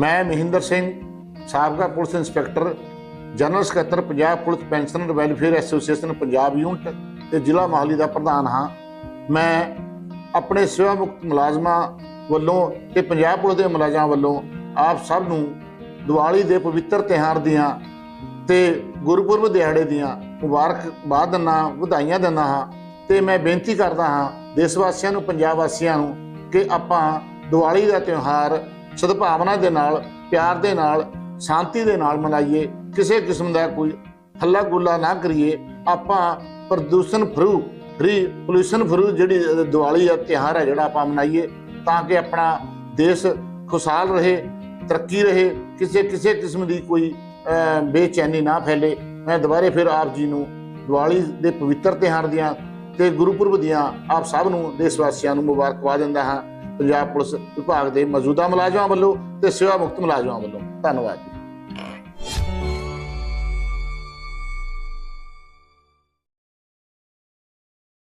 ਮੈਂ ਮਹਿੰਦਰ ਸਿੰਘ, ਸਾਬਕਾ police inspector, general ਸਕੱਤਰ, Punjab police pensioner welfare association, Punjab unit ਤੇ ਜ਼ਿਲ੍ਹਾ ਮੋਹਾਲੀ ਦਾ ਪ੍ਰਧਾਨ ਹਾਂ। ਮੈਂ ਆਪਣੇ ਸੇਵਾ ਮੁਕਤ ਮੁਲਾਜ਼ਮਾਂ ਵੱਲੋਂ ਤੇ ਪੰਜਾਬ ਪੁਲਿਸ ਦੇ ਮੁਲਾਜ਼ਮਾਂ ਵੱਲੋਂ ਆਪ ਸਭ ਨੂੰ ਦੀਵਾਲੀ ਦੇ ਪਵਿੱਤਰ ਤਿਉਹਾਰ ਦੀਆਂ ਤੇ ਗੁਰਪੁਰਬ ਦਿਹਾੜੇ ਦੀਆਂ ਮੁਬਾਰਕਬਾਦ ਦਿੰਦਾ ਵਧਾਈਆਂ ਦਿੰਦਾ ਹਾਂ ਤੇ ਮੈਂ ਬੇਨਤੀ ਕਰਦਾ ਹਾਂ ਦੇਸ਼ ਵਾਸੀਆਂ ਨੂੰ, ਪੰਜਾਬ ਵਾਸੀਆਂ ਨੂੰ ਕਿ ਆਪਾਂ ਦੀਵਾਲੀ ਦਾ ਤਿਉਹਾਰ ਸਦਭਾਵਨਾ ਦੇ ਨਾਲ ਪਿਆਰ ਦੇ ਨਾਲ ਸ਼ਾਂਤੀ ਦੇ ਨਾਲ ਮਨਾਈਏ। ਕਿਸੇ ਕਿਸਮ ਦਾ ਕੋਈ ਹੱਲਾ ਗੁੱਲਾ ਨਾ ਕਰੀਏ। ਆਪਾਂ ਪ੍ਰਦੂਸ਼ਣ ਫਰੂ ਫਰੀ ਪੋਲੂਸ਼ਨ ਫਰੂ ਜਿਹੜੀ ਅ, ਦੀਵਾਲੀ ਦਾ ਤਿਉਹਾਰ ਹੈ ਜਿਹੜਾ ਆਪਾਂ ਮਨਾਈਏ ਤਾਂ ਕਿ ਆਪਣਾ ਦੇਸ਼ ਖੁਸ਼ਹਾਲ ਰਹੇ ਤਰੱਕੀ ਰਹੇ। ਕਿਸੇ ਕਿਸੇ ਕਿਸਮ ਦੀ ਕੋਈ ਬੇਚੈਨੀ ਨਾ ਫੈਲੇ। ਮੈਂ ਦੁਬਾਰੇ ਫਿਰ ਆਪ ਜੀ ਨੂੰ ਦੀਵਾਲੀ ਦੇ ਪਵਿੱਤਰ ਤਿਉਹਾਰ ਦੀਆਂ ਤੇ ਗੁਰਪੁਰਬ ਦੀਆਂ ਆਪ ਸਭ ਨੂੰ ਦੇਸ਼ ਵਾਸੀਆਂ ਨੂੰ ਮੁਬਾਰਕਬਾਦ ਦਿੰਦਾ ਹਾਂ। ਪੰਜਾਬ ਪੁਲਿਸ ਵਿਭਾਗ ਦੇ ਮੌਜੂਦਾ ਮੁਲਾਜ਼ਮਾਂ ਵੱਲੋਂ ਤੇ ਸੇਵਾ ਮੁਕਤ ਮੁਲਾਜ਼ਮਾਂ ਵੱਲੋਂ। ਧੰਨਵਾਦ